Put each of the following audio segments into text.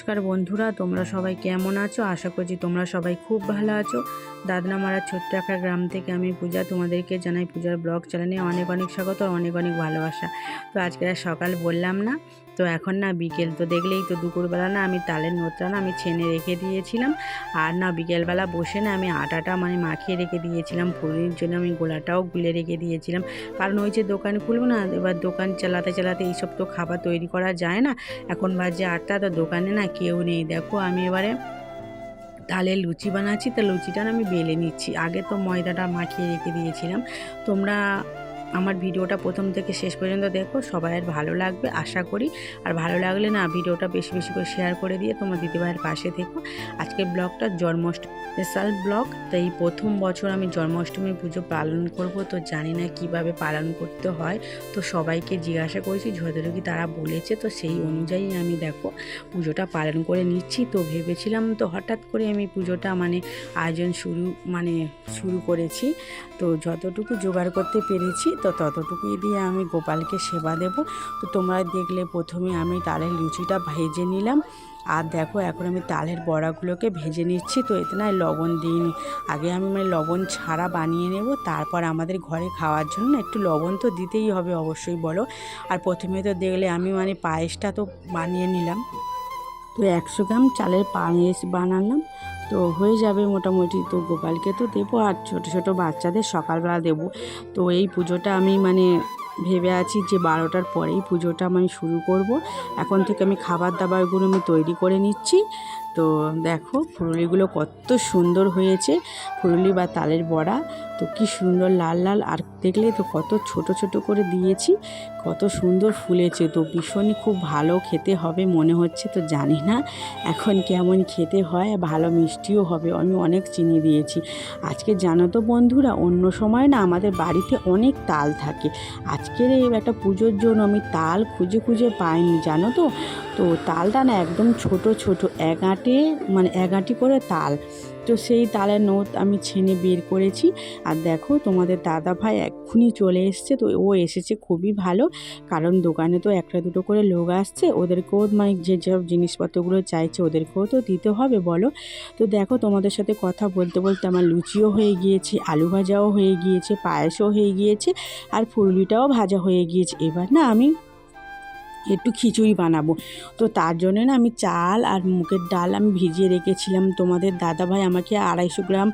নমস্কার বন্ধুরা, তোমরা সবাই কেমন আছো? আশা করছি তোমরা সবাই খুব ভালো আছো। দাদনামারা ছোট্ট একটা গ্রাম থেকে আমি পূজা তোমাদেরকে জানাই পূজার ব্লগ চ্যানেলে অনেক অনেক স্বাগত আর অনেক অনেক ভালোবাসা। তো আজকে সকাল বললাম না, তো এখন না বিকেল, তো দেখলেই তো দুপুরবেলা না আমি তালের নোটটা না আমি ছেনে রেখে দিয়েছিলাম। আর না বিকেলবেলা বসে না আমি আটাটা মানে মাখিয়ে রেখে দিয়েছিলাম ফুলির জন্য আমি গোলাটাও গুলে রেখে দিয়েছিলাম। কারণ ওই যে দোকান খুলবো না, এবার দোকান চালাতে চালাতে এইসব তো খাবার তৈরি করা যায় না। এখন বাজে আটটা, তো দোকানে না কেউ নেই। দেখো, আমি এবারে তালে লুচি বানাচ্ছি, তা লুচিটা আমি বেলে নিচ্ছি। আগে তো ময়দাটা মাখিয়ে রেখে দিয়েছিলাম। তোমরা আমার ভিডিওটা প্রথম থেকে শেষ পর্যন্ত দেখো, সবাইয়ের ভালো লাগবে, আশা করি। আর ভালো লাগলে না, ভিডিওটা বেশি বেশি করে শেয়ার করে দিয়ে তোমার দিদিভাইয়ের পাশে থেকো। আজকের ব্লগটা জন্মাষ্টমী স্পেশাল ব্লগ। তো এই প্রথম বছর আমি জন্মাষ্টমী পুজো পালন করব। তো জানি না কীভাবে পালন করতে হয়। তো সবাইকে জিজ্ঞাসা করেছি যতটুকু তারা বলেছে। তো সেই অনুযায়ী আমি দেখো, পুজোটা পালন করে নিচ্ছি। তো ভেবেছিলাম তো হঠাৎ করে আমি পুজোটা মানে আয়োজন শুরু মানে শুরু করেছি। তো যতটুকু জোগাড় করতে পেরেছি তো ততটুকুই দিয়ে আমি গোপালকে সেবা দেব। তো তোমরা দেখলে প্রথমে আমি তালের লুচিটা ভেজে নিলাম। আর দেখো, এখন আমি তালের বড়াগুলোকে ভেজে নিচ্ছি। তো এতে না লবণ দিইনি। আগে আমি মানে লবণ ছাড়া বানিয়ে নেব। তারপর আমাদের ঘরে খাওয়ার জন্য একটু লবণ তো দিতেই হবে অবশ্যই বলো। আর প্রথমে তো দেখলে আমি মানে পায়েসটা তো বানিয়ে নিলাম। তো একশো গ্রাম চালের পায়েস বানালাম। তো হয়ে যাবে মোটামুটি। তো গোপালকে তো দেবো আর ছোট, ছোটো বাচ্চাদের সকালবেলা দেবো। তো এই পুজোটা আমি মানে ভেবে আছি যে বারোটার পরেই পুজোটা আমি শুরু করব। এখন থেকে আমি খাবার দাবারগুলো আমি তৈরি করে নিচ্ছি। তো দেখো ফুরুলিগুলো কত সুন্দর হয়েছে। ফুরুলি বা তালের বড়া, তো কি সুন্দর লাল লাল। আর দেখলে তো কত ছোট ছোট করে দিয়েছি, কত সুন্দর ফুলেছে। তো ভীষণই খুব ভালো খেতে হবে মনে হচ্ছে, তো জানি না এখন কেমন খেতে হয়। ভালো মিষ্টিও হবে, আমি অনেক চিনি দিয়েছি। আজকে জানো তো বন্ধুরা, অন্য সময় না আমাদের বাড়িতে অনেক তাল থাকে। আজকের এই একটা পুজোর জন্য আমি তাল খুঁজে খুঁজে পাইনি, জানো তো? তো তালটা না একদম ছোট ছোট, এক আঁটে মানে এক আঁটি করে তাল। তো সেই তালের নোট আমি ছেনে বের করেছি। আর দেখো তোমাদের দাদা ভাই এক্ষুনি চলে এসছে, তো ও এসেছে খুবই ভালো। কারণ দোকানে তো একটা দুটো করে লোক আসছে, ওদেরকেও মানে যে সব জিনিসপত্রগুলো চাইছে ওদেরকেও তো দিতে হবে, বলো। তো দেখো তোমাদের সাথে কথা বলতে বলতে আমার লুচিও হয়ে গিয়েছে, আলু ভাজাও হয়ে গিয়েছে, পায়েসও হয়ে গিয়েছে, আর ফুলুরিটাও ভাজা হয়ে গিয়েছে। এবার না আমি একটু খিচুড়ি বানাবো। তো তার জন্য না আমি চাল আর মুগের ডাল আমি ভিজিয়ে রেখেছিলাম। তোমাদের দাদাভাই আমাকে আড়াইশো গ্রাম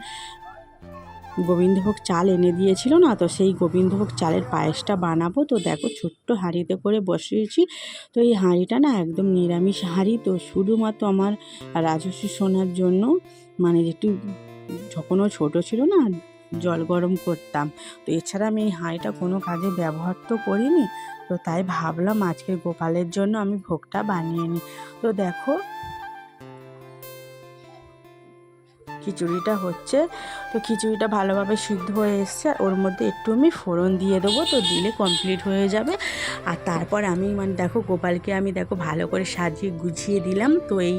গোবিন্দভোগ চাল এনে দিয়েছিল না? তো সেই গোবিন্দভোগ চালের পায়েসটা বানাবো। তো দেখো ছোট্ট হাঁড়িতে করে বসিয়েছি। তো এই হাঁড়িটা না একদম নিরামিষ হাঁড়ি। তো শুধুমাত্র আমার রাজস্বী সোনার জন্য মানে একটু যখনও ছোটো ছিল না জল গরম করতাম। তো এছাড়া আমি এই হাঁড়িটা কোনো কাজে ব্যবহার তো করিনি। তো তাই ভাবলাম আজকে গোপালের জন্য আমি ভোগটা বানিয়ে নিই। তো দেখো খিচুড়িটা হচ্ছে। তো খিচুড়িটা ভালোভাবে সিদ্ধ হয়ে এসছে ওর মধ্যে একটু আমি ফোড়ন দিয়ে দেবো। তো দিলে কমপ্লিট হয়ে যাবে। আর তারপর আমি মানে দেখো গোপালকে আমি দেখো ভালো করে সাজিয়ে গুছিয়ে দিলাম। তো এই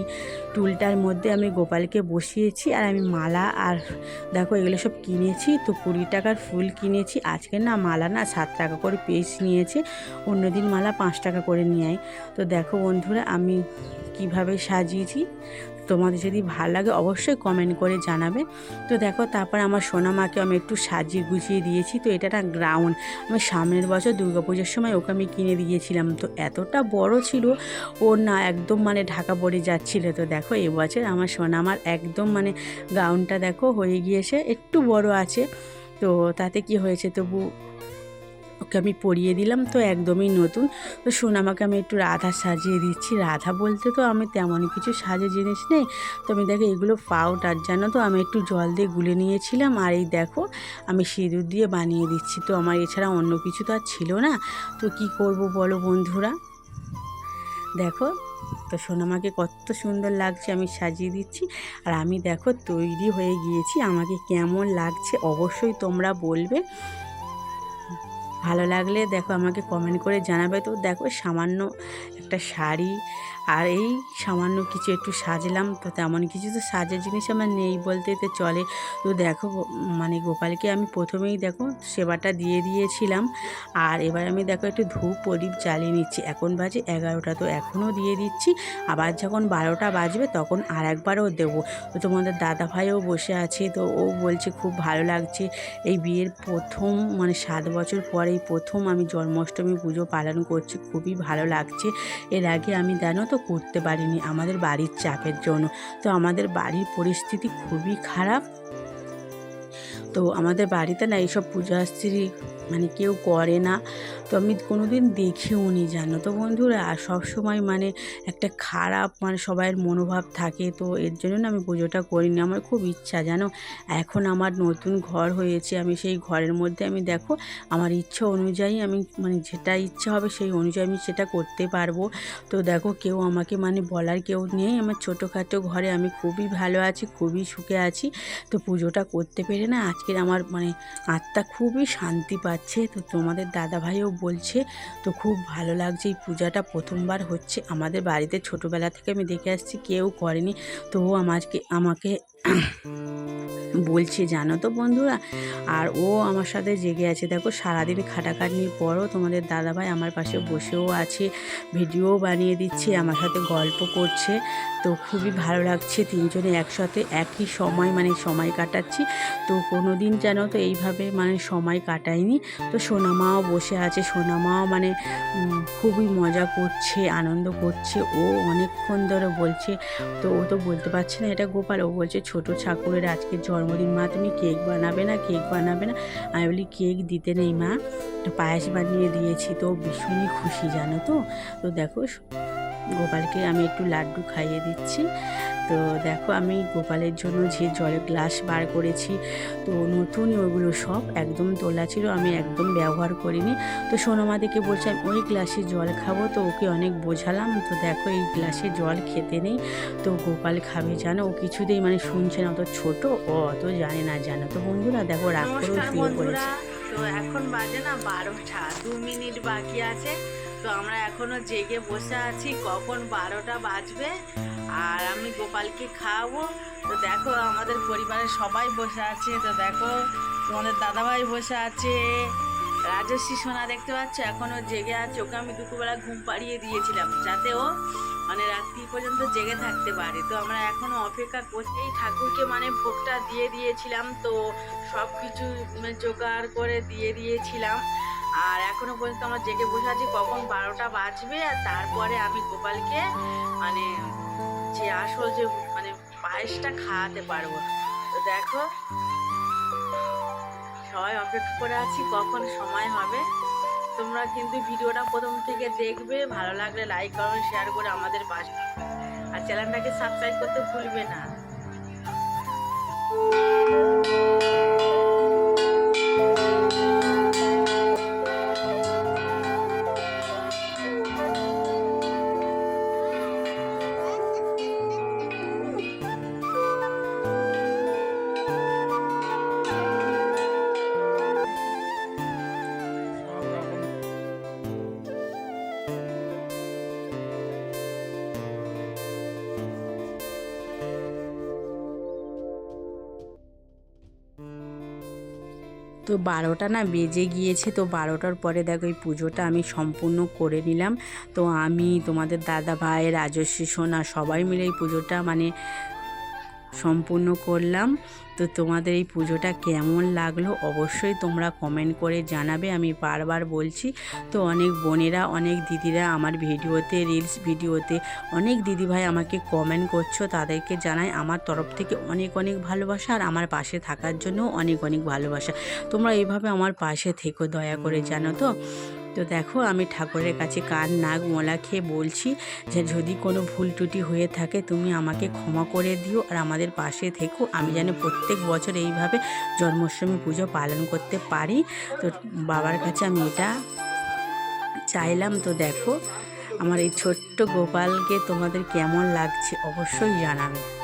টুলটার মধ্যে আমি গোপালকে বসিয়েছি আর আমি মালা আর দেখো এগুলো সব কিনেছি। তো কুড়ি টাকার ফুল কিনেছি। আজকে না মালা না সাত টাকা করে পিস নিয়েছে। অন্যদিন মালা পাঁচ টাকা করে নিয়ে তো দেখো বন্ধুরা আমি কীভাবে সাজিয়েছি। তোমাদের যদি ভালো লাগে অবশ্যই কমেন্ট করে জানাবে। তো দেখো, তারপর আমার সোনা মাকে আমি একটু সাজিয়ে গুছিয়ে দিয়েছি। তো এটা একটা গ্রাউন্ড আমি সামনের বছর দুর্গাপুজোর সময় ওকে আমি কিনে দিয়েছিলাম। তো এতটা বড় ছিল ওর না একদম মানে ঢাকা পড়ে যাচ্ছিল। তো দেখো, এবছর আমার সোনা আমার একদম মানে গাউনটা দেখো হয়ে গিয়েছে, একটু বড় আছে। তো তাতে কি হয়েছে তবু ওকে আমি পরিয়ে দিলাম, তো একদমই নতুন। তো সোনামাকে আমি একটু রাধা সাজিয়ে দিচ্ছি। রাধা বলতে তো আমি তেমন কিছু সাজে জিনিস নেই। তো আমি দেখো, এগুলো পাউডার, জানো তো? আমি একটু জল দিয়ে গুলে নিয়েছিলাম, আর এই দেখো, আমি সিঁদুর দিয়ে বানিয়ে দিচ্ছি। তো আমার এছাড়া অন্য কিছু তো আর ছিল না। তো কি করব বলো বন্ধুরা? দেখো, তো সোনামাকে কত সুন্দর লাগছে, আমি সাজিয়ে দিচ্ছি। আর আমি দেখো, তৈরি হয়ে গিয়েছি। আমাকে কেমন লাগছে, অবশ্যই তোমরা বলবে। ভালো লাগলে দেখো আমাকে কমেন্ট করে জানাবে। তো দেখো সামান্য একটা শাড়ি আর এই সামান্য কিছু একটু সাজলাম, তো তেমন কিছু তো সাজার জিনিস আমার নেই বলতে তো চলে। তো দেখো মানে গোপালকে আমি প্রথমেই দেখো সেবাটা দিয়ে দিয়েছিলাম আর এবার আমি দেখো একটু ধূপ প্রদীপ জ্বালিয়ে নিচ্ছি। এখন বাজে এগারোটা, তো এখনও দিয়ে দিচ্ছি। আবার যখন বারোটা বাজবে তখন আর একবারও দেবো। তো তোমাদের দাদা ভাইও বসে আছে, তো ও বলছে খুব ভালো লাগছে। এই বিয়ের প্রথম মানে সাত বছর পরে এই প্রথম আমি জন্মাষ্টমী পুজো পালন করছি, খুবই ভালো লাগছে। এর আগে আমি জানো তো করতে পারিনি আমাদের বাড়ির চাপের জন্য। তো আমাদের বাড়ির পরিস্থিতি খুবই খারাপ। তো আমাদের বাড়িতে না এইসব পূজাশ্রী মানে কেউ করে না। তো আমি কোনো দিন দেখেও নি জানো তো বন্ধুরা আর সবসময় মানে একটা খারাপ মানে সবাইয়ের মনোভাব থাকে। তো এর জন্য না আমি পুজোটা করিনি। আমার খুব ইচ্ছা জানো? এখন আমার নতুন ঘর হয়েছে। আমি সেই ঘরের মধ্যে আমি দেখো, আমার ইচ্ছা অনুযায়ী আমি মানে যেটা ইচ্ছা হবে সেই অনুযায়ী আমি সেটা করতে পারব। তো দেখো, কেউ আমাকে মানে বলার কেউ নেই। আমার ছোটোখাটো ঘরে আমি খুবই ভালো আছি, খুবই সুখে আছি। তো পুজোটা করতে পেরে না আজকের আমার মানে আত্মা খুবই শান্তি পাচ্ছে। তো তোমাদের দাদা ভাইও বলছে, তো খুব ভালো লাগছে এই পূজাটা প্রথমবার হচ্ছে। আমাদের বাড়িতে ছোটোবেলা থেকে আমি দেখে আসছি, কেউ করেনি। তো আমাকে আমাকে বলছে, জানো তো বন্ধুরা, আর ও আমার সাথে জেগে আছে। দেখো, সারাদিন খাটাখাটনির পরও তোমাদের দাদাভাই আমার পাশে বসেও আছে, ভিডিও বানিয়ে দিচ্ছে, আমার সাথে গল্প করছে। তো খুবই ভালো লাগছে, তিনজনে একসাথে একই সময় মানে সময় কাটাচ্ছি। তো কোনো দিন যেন তো এইভাবে মানে সময় কাটায়নি। তো সোনামাও বসে আছে, সোনামাও মানে খুবই মজা করছে, আনন্দ করছে। ও অনেকক্ষণ ধরে বলছে, তো ও তো বলতে পারছে না, এটা গোপাল। ও বলছে ছোট ঠাকুরের আজকে জন্মদিন, মা তুমি কেক বানাবে না, কেক বানাবে না? আমি বলি, কেক দিতে নেই, মা। পায়েস বানিয়ে দিয়েছি তো, ভীষণই খুশি, জানো তো? তো দেখো গোপালকে আমি একটু লাড্ডু খাইয়ে দিচ্ছি। তো দেখো আমি গোপালের জন্য যে জলের গ্লাস বার করেছি তো নতুন ওগুলো সব একদম তোলা ছিল আমি একদম ব্যবহার করিনি। তো সোনামাদিকে বলছি আমি ওই গ্লাসে জল খাব। তো ওকে অনেক বোঝালাম তো দেখো এই গ্লাসে জল খেতে নেই। তো গোপাল খাবে জানো? ও কিছুতেই মানে শুনছে না অত ছোট? ও অত জানে না জানো? তো বন্ধুরা দেখো রাগ করেও নমস্কার শুয়ে পড়েছে। তো এখন বাজে না বারোটা দু মিনিট বাকি আছে। তো আমরা এখনও জেগে বসে আছি, কখন বারোটা বাজবে আর আমি গোপালকে খাওয়াবো। তো দেখো আমাদের পরিবারের সবাই বসে আছে, তো দেখো তোমাদের দাদাভাই বসে আছে। রাজস্বী সোনা দেখতে পাচ্ছ এখনও জেগে আছে। ওকে আমি দুপুরবেলা ঘুম পাড়িয়ে দিয়েছিলাম, যাতে ও মানে রাত্রি পর্যন্ত জেগে থাকতে পারে। তো আমরা এখনও অপেক্ষা করছি ঠাকুরকে মানে ভোগটা দিয়ে দিয়েছিলাম, তো সব কিছু মানে জোগাড় করে দিয়ে দিয়েছিলাম। আর এখনও পর্যন্ত আমার জেগে বসে আছি, কখন বারোটা বাজবে আর তারপরে আমি গোপালকে মানে যে আসল যে মানে পায়েসটা খাওয়াতে পারব। তো দেখো, সবাই অপেক্ষা করে আছি কখন সময় হবে। তোমরা কিন্তু ভিডিওটা প্রথম থেকে দেখবে, ভালো লাগলে লাইক কমেন্ট শেয়ার করে আমাদের পাশে। আর চ্যানেলটাকে সাবস্ক্রাইব করতে ভুলবে না। তো বারোটা না বেজে গিয়েছে, তো বারোটার পরে দেখো এই পুজোটা আমি সম্পূর্ণ করে নিলাম। তো আমি তোমাদের দাদা ভাই রাজস্বী সোনা সবাই মিলে এই পুজোটা মানে সম্পূর্ণ করলাম। তো তোমাদের এই পুজোটা কেমন লাগল অবশ্যই তোমরা কমেন্ট করে জানাবে। আমি বারবার বলছি, তো অনেক বোনেরা, অনেক দিদিরা আমার ভিডিওতে রিলস ভিডিওতে অনেক দিদিভাই আমাকে কমেন্ট করছ। তাদেরকে জানাই আমার তরফ থেকে অনেক অনেক ভালোবাসা আর আমার পাশে থাকার জন্য অনেক অনেক ভালোবাসা। তোমরা এইভাবে আমার পাশে থেকো, দয়া করে জানো তো। তো দেখো, আমি ঠাকুরের কাছে কান, নাক, মোলা খেয়ে বলছি যে, যদি কোনো ভুল ত্রুটি হয়ে থাকে, তুমি আমাকে ক্ষমা করে দিও আর আমাদের পাশে থেকো। আমি যেন প্রত্যেক বছর এইভাবে জন্মাষ্টমী পুজো পালন করতে পারি। তো বাবার কাছে আমি এটা চাইলাম। তো দেখো, আমার এই ছোট্ট গোপালকে তোমাদের কেমন লাগছে অবশ্যই জানাবে।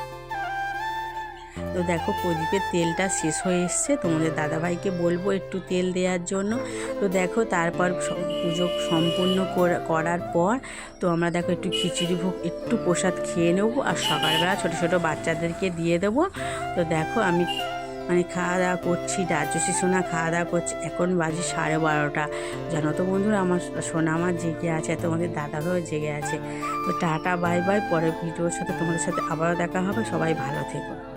তো দেখো প্রদীপের তেলটা শেষ হয়ে এসছে। তোমাদের দাদাভাইকে বলব একটু তেল দেওয়ার জন্য। তো দেখো তারপর পুজো সম্পূর্ণ করার পর তো আমরা দেখো একটু খিচুড়ি ভোগ, একটু প্রসাদ খেয়ে নেব আর সকালবেলা ছোটো ছোটো বাচ্চাদেরকে দিয়ে দেবো। তো দেখো আমি মানে খাওয়া দাওয়া করছি রাজস্বী সোনা খাওয়া দাওয়া করছি। এখন বাজে সাড়ে বারোটা। জানো তো বন্ধুরা আমার সোনা আমার জেগে আছে তোমাদের দাদারও জেগে আছে। তো টাটা, বাই বাই। পরের ভিডিওর সাথে তোমাদের সাথে আবারও দেখা হবে। সবাই ভালো থেকো।